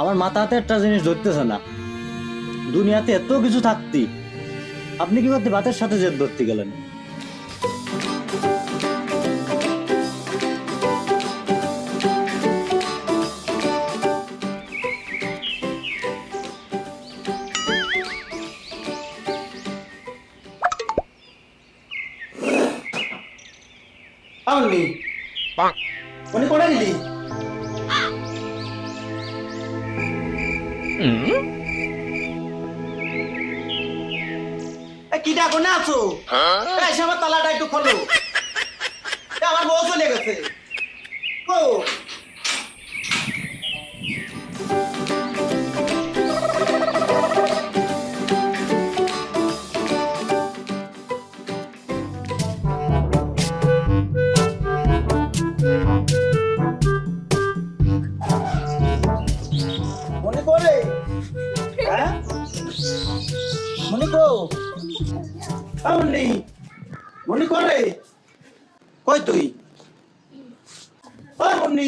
আমার মাথাতে একটা জিনিস ধরতেছে না। দুনিয়াতে এত কিছু থাকতি আপনি কি করতে বাতের সাথে জেদ ধরতে গেলেন? আমনি উনি গেলি কি ডাকো না আছো? এসে আমার তালাটা একটু খোলো। আমার বউ চলে গেছে। ও মনে কই তুই? মনি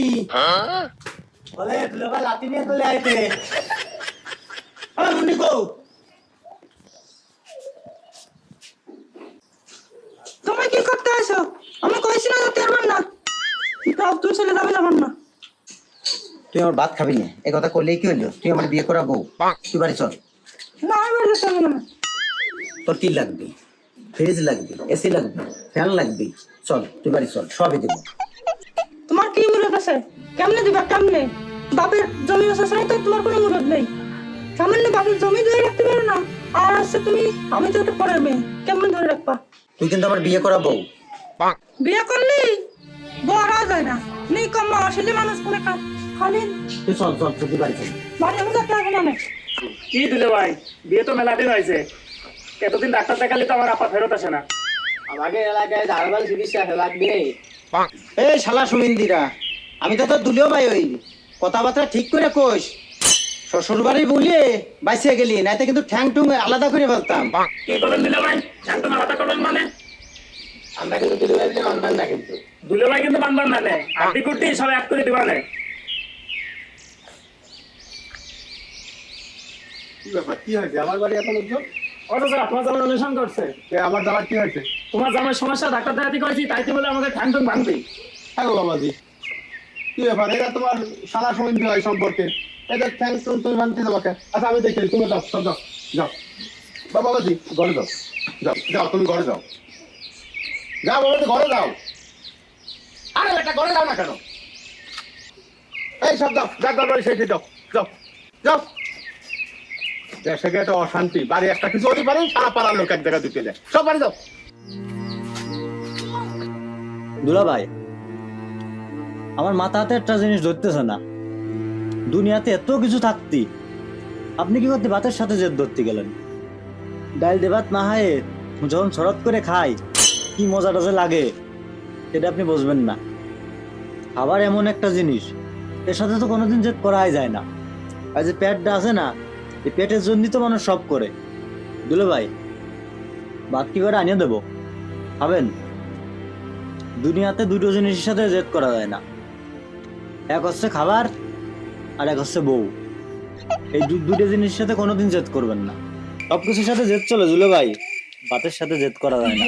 তুমি কি করতে আসো আমি কইছি না যেতে পারবেন না। তুই চলে যাবে যাবেন না। তুই আমার ভাত খাবি না। এই কথা করলেই কি হইল? তুই আমার বিয়ে করা বউ। তুই বাড়ি চল না আমি বাড়ি যেতে হবে না তোর কি লাগবে? ফ্রিজ লাগবে এসি লাগবে ফ্যান লাগবে। চল তুই বাড়ি চল সবই দেবো। তোমার কি মুরত আছে? কেমনে দিবা কেমনে? বাপের জমি আছে সেই তো তোমার কোনো মুরত নেই। সামান্য বাপের জমি ধরে রাখতে পারো না। আর আছে তুমি আমি তো একটা পরের মেয়ে। কেমন ধরে রাখবা? তুই কিন্তু আমার বিয়ে করা বউ। বিয়ে করলি? বড় যায় না। নেই কম আসলে মানুষ করে খা- খালি তুই চল চল তুই বাড়ি চল। বাড়ি আমি যেতে হবে না কি দিলে ভাই? বিয়ে তো মেলা দিন হয়েছে। এতদিন ডাক্তার দেখালে তো আমার আপা ফেরত আসে না। আমাদের এলাকায় ধারবাল চিকিৎসা লাগবে। এই শালা সুমিন্দিরা আমি তো তোর দুলিও ভাই হই। কথাবার্তা ঠিক করে কোষ শ্বশুর বাড়ি বলিয়ে বাইসে গেলি নাইতে কিন্তু ঠ্যাং টুং আলাদা করে ফেলতাম। কি করবেন দিলে ভাই? শান্ত আলাদা করবেন মানে? আমরা কিন্তু ডেলিভারিতে মানবেন না কিন্তু। দুলে ভাই কিন্তু বানবার না নেয় আটি কুটি সব এক করে দিবা নেয় ব্যাপার? কি হয়েছে? আমার বাড়ি এত লোকজন? অথচ আপনার জামাই অনুসরণ করছে। এ, আমার দাবার কি হয়েছে? তোমার জামাই সমস্যা ডাক্তার দেখাতে করেছি তাইতে বলে আমাকে ঠ্যাং ঠ্যাং ভাঙবি হ্যাঁ বাবাজি। কি ব্যাপার? এটা তোমার সারা সমিতি হয় সম্পর্কে। এটা থ্যাংক তুমি তুমি মানতে তোমাকে। আচ্ছা আমি দেখি তুমি যাও সব যাও যাও। বা বাবাজি ঘরে যাও যাও যাও তুমি ঘরে যাও। যাও বাবাজি ঘরে যাও। আরে একটা ঘরে যাও না কেন? এই সব যাও যা ঘর বাড়ি সেই সেই যাও যাও যাও। দেশে গিয়ে একটা অশান্তি। বাড়ি একটা কিছু হতে পারে, সারা পাড়ার লোক এক জায়গায় যায়। সব বাড়ি যাও। দুলা ভাই আমার মাথাতে একটা জিনিস ধরতেছে না। দুনিয়াতে এত কিছু থাকতি, আপনি কি করতে ভাতের সাথে জেদ ধরতে গেলেন? ডাল দেবাত না হায়ে, যখন সরত করে খাই, কি মজাটা যে লাগে, সেটা আপনি বুঝবেন না। খাবার এমন একটা জিনিস, এর সাথে তো কোনোদিন জেদ করাই যায় না। আর যে পেটটা আছে না এই পেটের জন্যই তো মানুষ সব করে। দুলে ভাই ভাত কি করে আনিয়ে দেবো। খাবেন? দুনিয়াতে দুটো জিনিসের সাথে জেদ করা যায় না। এক হচ্ছে খাবার আর এক হচ্ছে বউ। এই দুটো জিনিসের সাথে কোনোদিন জেদ করবেন না। সব কিছুর সাথে জেদ চলে জুলে ভাই। ভাতের সাথে জেদ করা যায় না।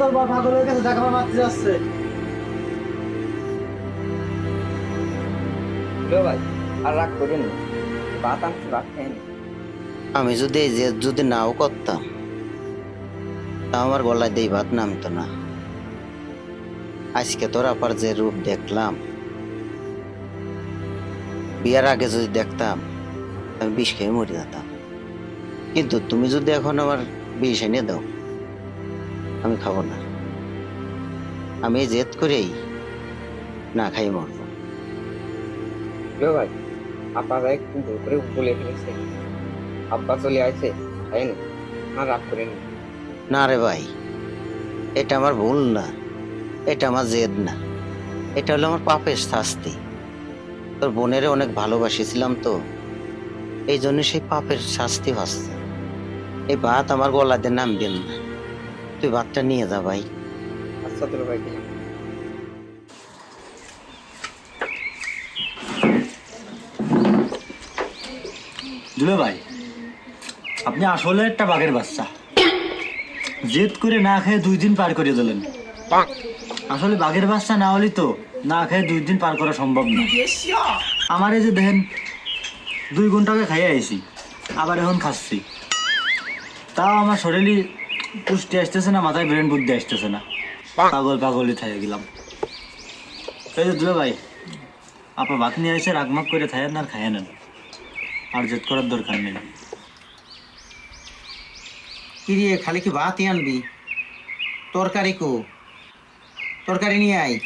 তোর বাপ পাগলের কাছে দেখা মারতে যাচ্ছে। আমি যদি জেদ যদি নাও করতাম, তা আমার গলায় দেই ভাত নামতো না। আজকে তোর আপার যে রূপ দেখলাম, বিয়ার আগে যদি দেখতাম, আমি বিষ খেয়ে মরে যেতাম। কিন্তু তুমি যদি এখন আমার বিষ এনে দাও, আমি খাব না। আমি জেদ করেই না খাই মরবো। প্রিয় ভাই আপনারা একটু ভুল করে বলে ফেলেছে। আব্বা চলে আসছে তাই না? আর রাগ করেন না। রে ভাই এটা আমার ভুল না এটা আমার জেদ না। এটা হলো আমার পাপের শাস্তি। তোর বোনের অনেক ভালোবাসিছিলাম তো এই জন্য সেই পাপের শাস্তি হচ্ছে এই ভাত আমার গলাতে নাম নামবেন না। তুই ভাতটা নিয়ে যা ভাই। আচ্ছা দুলা ভাই দুলে ভাই, আপনি আসলে একটা বাঘের বাচ্চা। জেদ করে না খেয়ে দুই দিন পার করে দিলেন। আসলে বাঘের বাচ্চা না হলে তো না খেয়ে দুই দিন পার করা সম্ভব না। আমার এই যে দেখেন, দুই ঘন্টাকে খাইয়ে আইছি, আবার এখন খাচ্ছি। তাও আমার শরীরে পুষ্টি আসতেছে না, মাথায় ব্রেন বুদ্ধি আসতেছে না। পাগল পাগলই থাকে গেলাম। এই যে দুলে ভাই আপনার ভাত নিয়ে এসে রাগমাগ করে খাইয়েন আর খাইয়ে নেন। আর জেদ করার দরকার নেই। কিরিয়ে খালি কি ভাতই আনবি? তরকারি কো? তরকারি নিয়ে আয়।